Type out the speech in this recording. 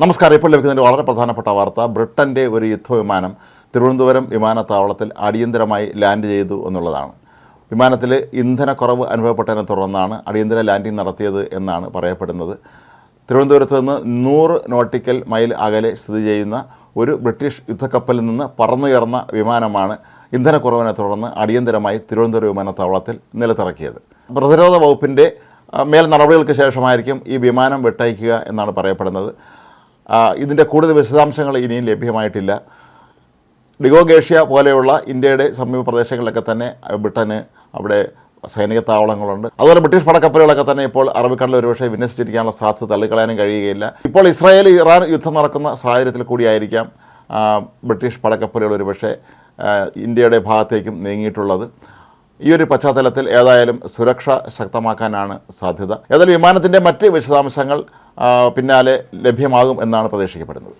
നമസ്കാരം. ഇപ്പോൾ ലഭിക്കുന്നതിന്റെ വളരെ പ്രധാനപ്പെട്ട വാർത്ത ബ്രിട്ടന്റെ ഒരു യുദ്ധവിമാനം തിരുവനന്തപുരം വിമാനത്താവളത്തിൽ അടിയന്തരമായി ലാൻഡ് ചെയ്തു എന്നുള്ളതാണ്. വിമാനത്തിൽ ഇന്ധനക്കുറവ് അനുഭവപ്പെട്ടതിനെ തുടർന്നാണ് അടിയന്തര ലാൻഡിംഗ് നടത്തിയത് എന്നാണ് പറയപ്പെടുന്നത്. തിരുവനന്തപുരത്ത് നിന്ന് നൂറ് നോട്ടിക്കൽ മൈൽ അകലെ സ്ഥിതി ചെയ്യുന്ന ഒരു ബ്രിട്ടീഷ് യുദ്ധക്കപ്പലിൽ നിന്ന് പറന്നുയർന്ന വിമാനമാണ് ഇന്ധനക്കുറവിനെ തുടർന്ന് അടിയന്തരമായി തിരുവനന്തപുരം വിമാനത്താവളത്തിൽ നിലത്തിറക്കിയത്. പ്രതിരോധ വകുപ്പിന്റെ മേൽ നടപടികൾക്ക് ശേഷമായിരിക്കും ഈ വിമാനം വിട്ടയക്കുക എന്നാണ് പറയപ്പെടുന്നത്. ഇതിന്റെ കൂടുതൽ വിശദാംശങ്ങൾ ഇനിയും ലഭ്യമായിട്ടില്ല. ഡിഗോഗേഷ്യ പോലെയുള്ള ഇന്ത്യയുടെ സമീപ പ്രദേശങ്ങളിലൊക്കെ തന്നെ ബ്രിട്ടന് അവിടെ സൈനിക താവളങ്ങളുണ്ട്. അതുപോലെ ബ്രിട്ടീഷ് പടക്കപ്പലുകളൊക്കെ തന്നെ ഇപ്പോൾ അറബിക്കടലിൽ ഒരുപക്ഷെ വിന്യസിച്ചിരിക്കാനുള്ള സാധ്യത തള്ളിക്കളയാനും കഴിയുകയില്ല. ഇപ്പോൾ ഇസ്രായേൽ ഇറാൻ യുദ്ധം നടക്കുന്ന സാഹചര്യത്തിൽ കൂടിയായിരിക്കാം ബ്രിട്ടീഷ് പടക്കപ്പലുകൾ ഒരുപക്ഷെ ഇന്ത്യയുടെ ഭാഗത്തേക്കും നീങ്ങിയിട്ടുള്ളത്. ഈ ഒരു പശ്ചാത്തലത്തിൽ ഏതായാലും സുരക്ഷ ശക്തമാക്കാനാണ് സാധ്യത. ഏതായാലും വിമാനത്തിന്റെ മറ്റ് വിശദാംശങ്ങൾ പിന്നാലെ ലഭ്യമാകും എന്നാണ് പ്രതീക്ഷിക്കപ്പെടുന്നത്.